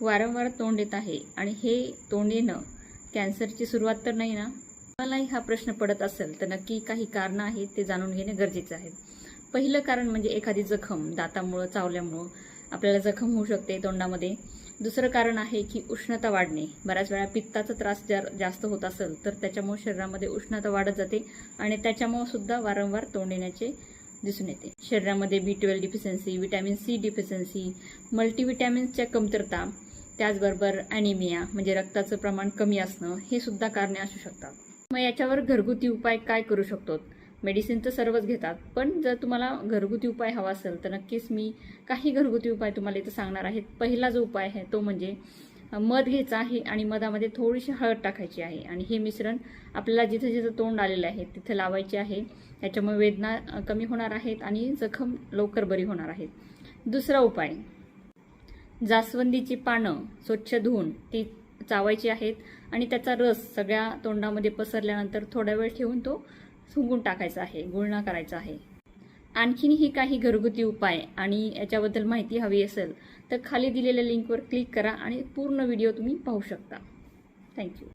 वारंवार तोंड येत आहे. आणि हे तोंड येणं कॅन्सरची सुरुवात तर नाही ना? मलाही हा प्रश्न पडत असेल तर नक्की काही कारणं आहेत ते जाणून घेणे गरजेचं आहे. पहिलं कारण म्हणजे एखादी जखम दातामुळं चावल्यामुळं आपल्याला जखम होऊ शकते तोंडामध्ये. दुसरं कारण आहे की उष्णता वाढणे. बऱ्याच वेळा पित्ताचा त्रास जर जास्त होत असेल तर त्याच्यामुळे शरीरामध्ये उष्णता वाढत जाते आणि त्याच्यामुळे सुद्धा वारंवार तोंड येण्याचे दिसून येते. शरीरामध्ये B twelve deficiency vitamin C deficiency मल्टीव्हिटॅमिन्सच्या कमतरता त्याचबरोबर ॲनिमिया म्हणजे रक्ताचं प्रमाण कमी असणं हे सुद्धा कारणे असू शकतात. मग याच्यावर घरगुती उपाय काय करू शकतो? मेडिसिन तर सर्वच घेतात पण जर तुम्हाला घरगुती उपाय हवा असेल तर नक्कीच मी काही घरगुती उपाय तुम्हाला इथं सांगणार आहेत पहिला जो उपाय आहे तो म्हणजे मध घ्यायचा आहे आणि मधामध्ये थोडीशी हळद टाकायची आहे. आणि हे मिश्रण आपल्याला जिथं जिथं तोंड आलेलं आहे तिथं लावायचे आहे. त्याच्यामुळे वेदना कमी होणार आहेत आणि जखम लवकर बरी होणार आहेत. दुसरा उपाय जास्वंदीची पानं स्वच्छ धुवून ती चावायची आहेत आणि त्याचा रस सगळ्या तोंडामध्ये पसरल्यानंतर थोडा वेळ ठेवून तो सुंगून टाकायचा आहे गुळणा करायचा आहे. आणखीनही काही घरगुती उपाय आणि याच्याबद्दल माहिती हवी असेल तर खाली दिलेल्या लिंकवर क्लिक करा आणि पूर्ण व्हिडिओ तुम्ही पाहू शकता. थँक्यू.